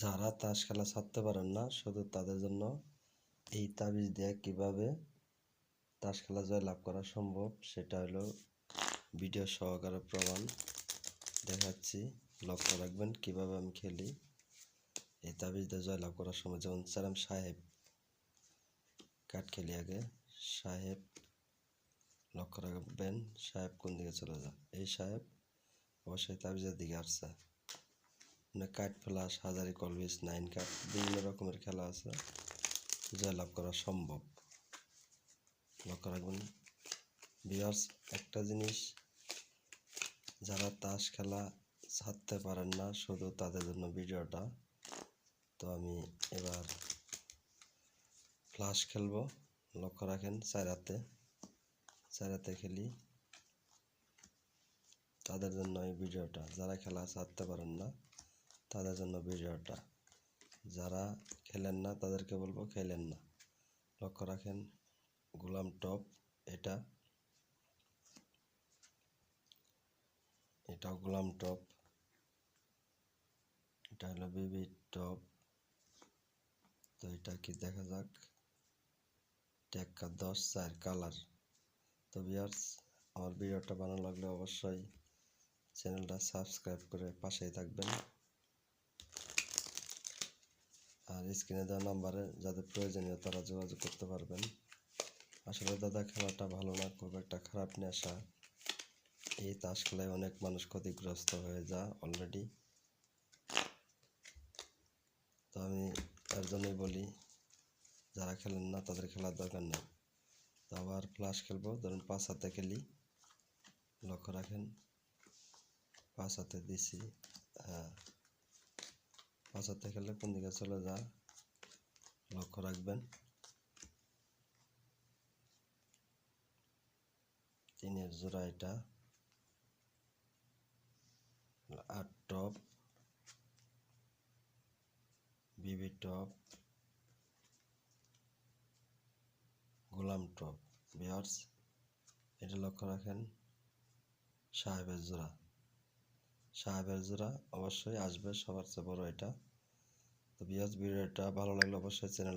যারা তাস খেলা ছাড়তে পারেন না, শুধু তাদের জন্য এই তাবিজ দিয়ে কীভাবে তাস খেলা জয় লাভ করা সম্ভব, সেটা হলো ভিডিও সহকারে প্রমাণ দেখাচ্ছি। লক্ষ্য রাখবেন, কীভাবে আমি খেলি। এই তাবিজ দিয়ে জয় লাভ করার সময় যেমন স্যারাম সাহেব কাঠ খেলি আগে। সাহেব, লক্ষ্য রাখবেন, সাহেব কোন দিকে চলে যায়? এই সাহেব অবশ্যই তাবিজের দিকে আসছে। মানে কাঠ ফ্লাস হাজারি কলবিস নাইন কাঠ বিভিন্ন রকমের খেলা আছে, জয়লাভ করা সম্ভব। লক্ষ্য রাখবেন বিয়ার্স একটা জিনিস যারা তাস খেলা ছাড়তে পারেন না, শুধু তাদের জন্য ভিডিওটা। তো আমি এবার ফ্লাশ খেলব। লক্ষ্য রাখেন চার হাতে চার হাতে খেলি। তাদের জন্য এই ভিডিওটা, যারা খেলা ছাড়তে পারেন না তাদের জন্য ভিডিওটা যারা খেলেন না, তাদেরকে বলব খেলেন না। লক্ষ্য রাখেন, গোলাম টপ এটা এটা গোলাম টপ, এটা হলো বিবি টপ। তো এটা কি দেখা যাক? টেক্কা দশ, চার কালার। তো বিয়ার্স আমার ভিডিওটা ভালো লাগলে অবশ্যই চ্যানেলটা সাবস্ক্রাইব করে পাশেই থাকবেন। আর স্ক্রিনে দেওয়া নাম্বারে যাদের প্রয়োজনীয় তারা যোগাযোগ করতে পারবেন। আসলে দাদা, খেলাটা ভালো না, খুব একটা খারাপ নেশা। এই তাস খেলায় অনেক মানুষ ক্ষতিগ্রস্ত হয়ে যা অলরেডি তো আমি এর জন্যই বলি, যারা খেলেন না তাদের খেলার দরকার নেই। তো আবার ফ্লাশ খেলব। ধরুন পাঁচ হাতে খেলি। লক্ষ্য রাখেন, পাঁচ হাতে দিছি। হ্যাঁ পাঁচ হাতে খেললে কোন দিকে চলে যা লক্ষ্য রাখবেন। তিনের জোড়া এটা। আট টপ। বিবি টপ। গোলাম টপ। বিয়ার্স এটা লক্ষ্য রাখেন সাহেবের জোড়া। সাহেবের জোড়া অবশ্যই আসবে, সবার চেয়ে বড় এটা। তো বিয়াজ ভিডিওটা ভালো লাগলে অবশ্যই চ্যানেলটা